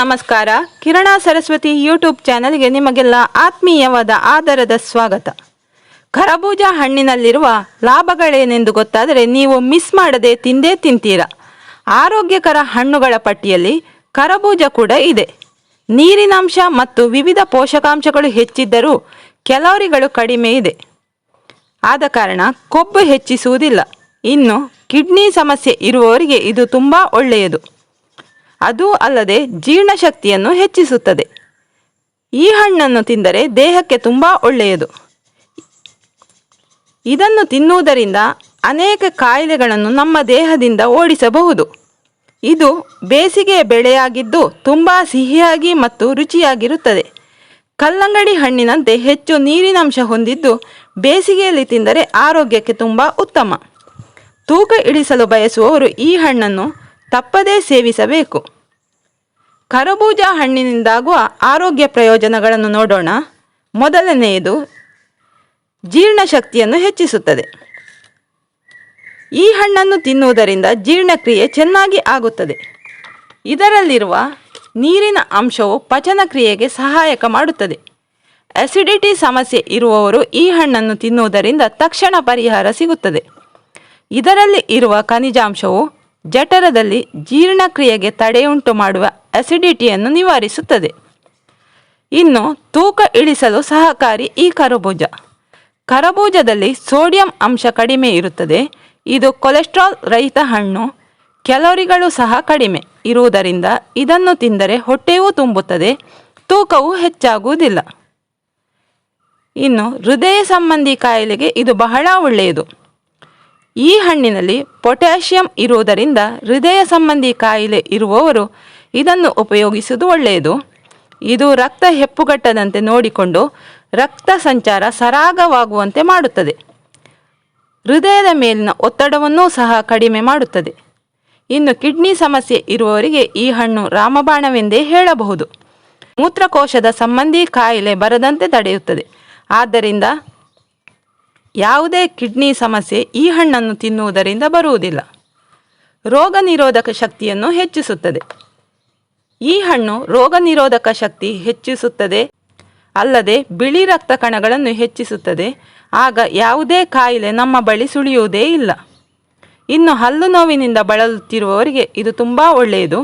ನಮಸ್ಕಾರ. ಕಿರಣ ಸರಸ್ವತಿ ಯೂಟ್ಯೂಬ್ ಚಾನಲ್ಗೆ ನಿಮಗೆಲ್ಲ ಆತ್ಮೀಯವಾದ ಆದರದ ಸ್ವಾಗತ. ಕರಬೂಜ ಹಣ್ಣಿನಲ್ಲಿರುವ ಲಾಭಗಳೇನೆಂದು ಗೊತ್ತಾದರೆ ನೀವು ಮಿಸ್ ಮಾಡದೆ ತಿಂದೇ ತಿಂತೀರಾ. ಆರೋಗ್ಯಕರ ಹಣ್ಣುಗಳ ಪಟ್ಟಿಯಲ್ಲಿ ಕರಬೂಜ ಕೂಡ ಇದೆ. ನೀರಿನಾಂಶ ಮತ್ತು ವಿವಿಧ ಪೋಷಕಾಂಶಗಳು ಹೆಚ್ಚಿದ್ದರೂ ಕ್ಯಾಲೋರಿಗಳು ಕಡಿಮೆ ಇದೆ. ಆದ ಕಾರಣ ಕೊಬ್ಬು ಹೆಚ್ಚಿಸುವುದಿಲ್ಲ. ಇನ್ನು ಕಿಡ್ನಿ ಸಮಸ್ಯೆ ಇರುವವರಿಗೆ ಇದು ತುಂಬ ಒಳ್ಳೆಯದು. ಅದೂ ಅಲ್ಲದೆ ಜೀರ್ಣಶಕ್ತಿಯನ್ನು ಹೆಚ್ಚಿಸುತ್ತದೆ. ಈ ಹಣ್ಣನ್ನು ತಿಂದರೆ ದೇಹಕ್ಕೆ ತುಂಬ ಒಳ್ಳೆಯದು. ಇದನ್ನು ತಿನ್ನುವುದರಿಂದ ಅನೇಕ ಕಾಯಿಲೆಗಳನ್ನು ನಮ್ಮ ದೇಹದಿಂದ ಓಡಿಸಬಹುದು. ಇದು ಬೇಸಿಗೆಯ ಬೆಳೆಯಾಗಿದ್ದು ತುಂಬ ಸಿಹಿಯಾಗಿ ಮತ್ತು ರುಚಿಯಾಗಿರುತ್ತದೆ. ಕಲ್ಲಂಗಡಿ ಹಣ್ಣಿನಂತೆ ಹೆಚ್ಚು ನೀರಿನಂಶ ಹೊಂದಿದ್ದು ಬೇಸಿಗೆಯಲ್ಲಿ ತಿಂದರೆ ಆರೋಗ್ಯಕ್ಕೆ ತುಂಬ ಉತ್ತಮ. ತೂಕ ಇಳಿಸಲು ಬಯಸುವವರು ಈ ಹಣ್ಣನ್ನು ತಪ್ಪದೇ ಸೇವಿಸಬೇಕು. ಕರಬೂಜ ಹಣ್ಣಿನಿಂದಾಗುವ ಆರೋಗ್ಯ ಪ್ರಯೋಜನಗಳನ್ನು ನೋಡೋಣ. ಮೊದಲನೆಯದು, ಜೀರ್ಣಶಕ್ತಿಯನ್ನು ಹೆಚ್ಚಿಸುತ್ತದೆ. ಈ ಹಣ್ಣನ್ನು ತಿನ್ನುವುದರಿಂದ ಜೀರ್ಣಕ್ರಿಯೆ ಚೆನ್ನಾಗಿ ಆಗುತ್ತದೆ. ಇದರಲ್ಲಿರುವ ನೀರಿನ ಅಂಶವು ಪಚನ ಕ್ರಿಯೆಗೆ ಸಹಾಯಕ ಮಾಡುತ್ತದೆ. ಅಸಿಡಿಟಿ ಸಮಸ್ಯೆ ಇರುವವರು ಈ ಹಣ್ಣನ್ನು ತಿನ್ನುವುದರಿಂದ ತಕ್ಷಣ ಪರಿಹಾರ ಸಿಗುತ್ತದೆ. ಇದರಲ್ಲಿ ಇರುವ ಖನಿಜಾಂಶವು ಜಠರದಲ್ಲಿ ಜೀರ್ಣಕ್ರಿಯೆಗೆ ತಡೆಯುಂಟು ಮಾಡುವ ಅಸಿಡಿಟಿಯನ್ನು ನಿವಾರಿಸುತ್ತದೆ. ಇನ್ನು ತೂಕ ಇಳಿಸಲು ಸಹಕಾರಿ ಈ ಕರಬೂಜ. ಕರಬೂಜದಲ್ಲಿ ಸೋಡಿಯಂ ಅಂಶ ಕಡಿಮೆ ಇರುತ್ತದೆ. ಇದು ಕೊಲೆಸ್ಟ್ರಾಲ್ ರಹಿತ ಹಣ್ಣು. ಕ್ಯಾಲೋರಿಗಳು ಸಹ ಕಡಿಮೆ ಇರುವುದರಿಂದ ಇದನ್ನು ತಿಂದರೆ ಹೊಟ್ಟೆಯೂ ತುಂಬುತ್ತದೆ, ತೂಕವು ಹೆಚ್ಚಾಗುವುದಿಲ್ಲ. ಇನ್ನು ಹೃದಯ ಸಂಬಂಧಿ ಕಾಯಿಲೆಗೆ ಇದು ಬಹಳ ಒಳ್ಳೆಯದು. ಈ ಹಣ್ಣಿನಲ್ಲಿ ಪೊಟ್ಯಾಷಿಯಂ ಇರುವುದರಿಂದ ಹೃದಯ ಸಂಬಂಧಿ ಕಾಯಿಲೆ ಇರುವವರು ಇದನ್ನು ಉಪಯೋಗಿಸುವುದು ಒಳ್ಳೆಯದು. ಇದು ರಕ್ತ ಹೆಪ್ಪುಗಟ್ಟದಂತೆ ನೋಡಿಕೊಂಡು ರಕ್ತ ಸಂಚಾರ ಸರಾಗವಾಗುವಂತೆ ಮಾಡುತ್ತದೆ. ಹೃದಯದ ಮೇಲಿನ ಒತ್ತಡವನ್ನೂ ಸಹ ಕಡಿಮೆ ಮಾಡುತ್ತದೆ. ಇನ್ನು ಕಿಡ್ನಿ ಸಮಸ್ಯೆ ಇರುವವರಿಗೆ ಈ ಹಣ್ಣು ರಾಮಬಾಣವೆಂದೇ ಹೇಳಬಹುದು. ಮೂತ್ರಕೋಶದ ಸಂಬಂಧಿ ಕಾಯಿಲೆ ಬರದಂತೆ ತಡೆಯುತ್ತದೆ. ಆದ್ದರಿಂದ ಯಾವುದೇ ಕಿಡ್ನಿ ಸಮಸ್ಯೆ ಈ ಹಣ್ಣನ್ನು ತಿನ್ನುವುದರಿಂದ ಬರುವುದಿಲ್ಲ. ರೋಗ ನಿರೋಧಕ ಶಕ್ತಿಯನ್ನು ಹೆಚ್ಚಿಸುತ್ತದೆ. ಈ ಹಣ್ಣು ರೋಗ ನಿರೋಧಕ ಶಕ್ತಿ ಹೆಚ್ಚಿಸುತ್ತದೆ. ಅಲ್ಲದೆ ಬಿಳಿ ರಕ್ತ ಕಣಗಳನ್ನು ಹೆಚ್ಚಿಸುತ್ತದೆ. ಆಗ ಯಾವುದೇ ಕಾಯಿಲೆ ನಮ್ಮ ಬಳಿ ಸುಳಿಯುವುದೇ ಇಲ್ಲ. ಇನ್ನು ಹಲ್ಲು ನೋವಿನಿಂದ ಬಳಲುತ್ತಿರುವವರಿಗೆ ಇದು ತುಂಬ ಒಳ್ಳೆಯದು.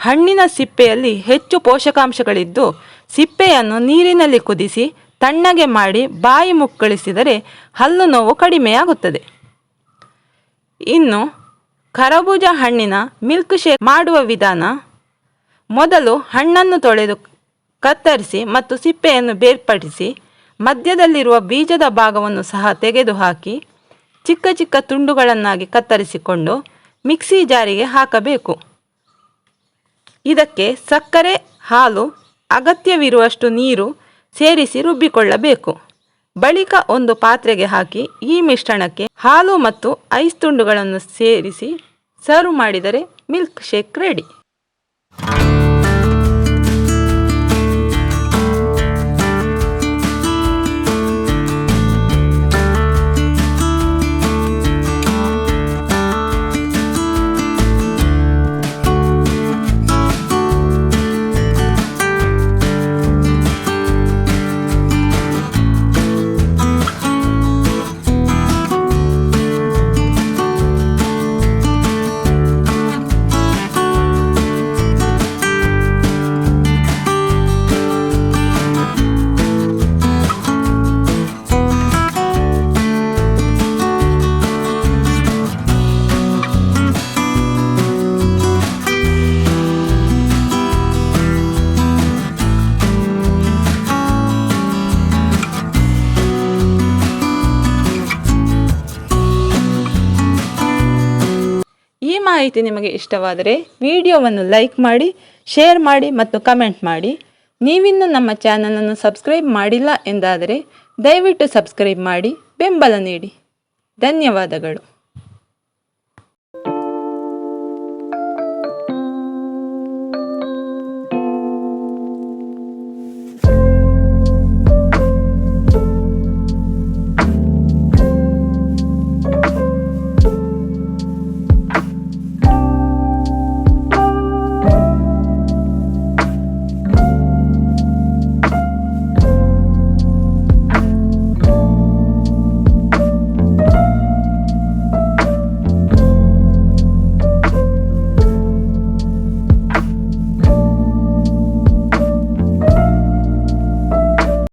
ಹಣ್ಣಿನ ಸಿಪ್ಪೆಯಲ್ಲಿ ಹೆಚ್ಚು ಪೋಷಕಾಂಶಗಳಿದ್ದು, ಸಿಪ್ಪೆಯನ್ನು ನೀರಿನಲ್ಲಿ ಕುದಿಸಿ ತಣ್ಣಗೆ ಮಾಡಿ ಬಾಯಿ ಮುಕ್ಕಳಿಸಿದರೆ ಹಲ್ಲು ನೋವು ಕಡಿಮೆಯಾಗುತ್ತದೆ. ಇನ್ನು ಕರಬೂಜ ಹಣ್ಣಿನ ಮಿಲ್ಕ್ ಶೇಕ್ ಮಾಡುವ ವಿಧಾನ ಮೊದಲು ಹಣ್ಣನ್ನು ತೊಳೆದು ಕತ್ತರಿಸಿ ಮತ್ತು ಸಿಪ್ಪೆಯನ್ನು ಬೇರ್ಪಡಿಸಿ, ಮಧ್ಯದಲ್ಲಿರುವ ಬೀಜದ ಭಾಗವನ್ನು ಸಹ ತೆಗೆದುಹಾಕಿ, ಚಿಕ್ಕ ಚಿಕ್ಕ ತುಂಡುಗಳನ್ನಾಗಿ ಕತ್ತರಿಸಿಕೊಂಡು ಮಿಕ್ಸಿ ಜಾರಿಗೆ ಹಾಕಬೇಕು. ಇದಕ್ಕೆ ಸಕ್ಕರೆ, ಹಾಲು, ಅಗತ್ಯವಿರುವಷ್ಟು ನೀರು ಸೇರಿಸಿ ರುಬ್ಬಿಕೊಳ್ಳಬೇಕು. ಬಳಿಕ ಒಂದು ಪಾತ್ರೆಗೆ ಹಾಕಿ ಈ ಮಿಶ್ರಣಕ್ಕೆ ಹಾಲು ಮತ್ತು ಐಸ್ ತುಂಡುಗಳನ್ನು ಸೇರಿಸಿ ಸರ್ವ್ ಮಾಡಿದರೆ ಮಿಲ್ಕ್ ಶೇಕ್ ರೆಡಿ. ಈ ಮಾಹಿತಿ ನಿಮಗೆ ಇಷ್ಟವಾದರೆ ವಿಡಿಯೋವನ್ನು ಲೈಕ್ ಮಾಡಿ, ಶೇರ್ ಮಾಡಿ ಮತ್ತು ಕಮೆಂಟ್ ಮಾಡಿ. ನೀವಿನ್ನೂ ನಮ್ಮ ಚಾನಲನ್ನು ಸಬ್ಸ್ಕ್ರೈಬ್ ಮಾಡಿಲ್ಲ ಎಂದಾದರೆ ದಯವಿಟ್ಟು ಸಬ್ಸ್ಕ್ರೈಬ್ ಮಾಡಿ, ಬೆಂಬಲ ನೀಡಿ. ಧನ್ಯವಾದಗಳು.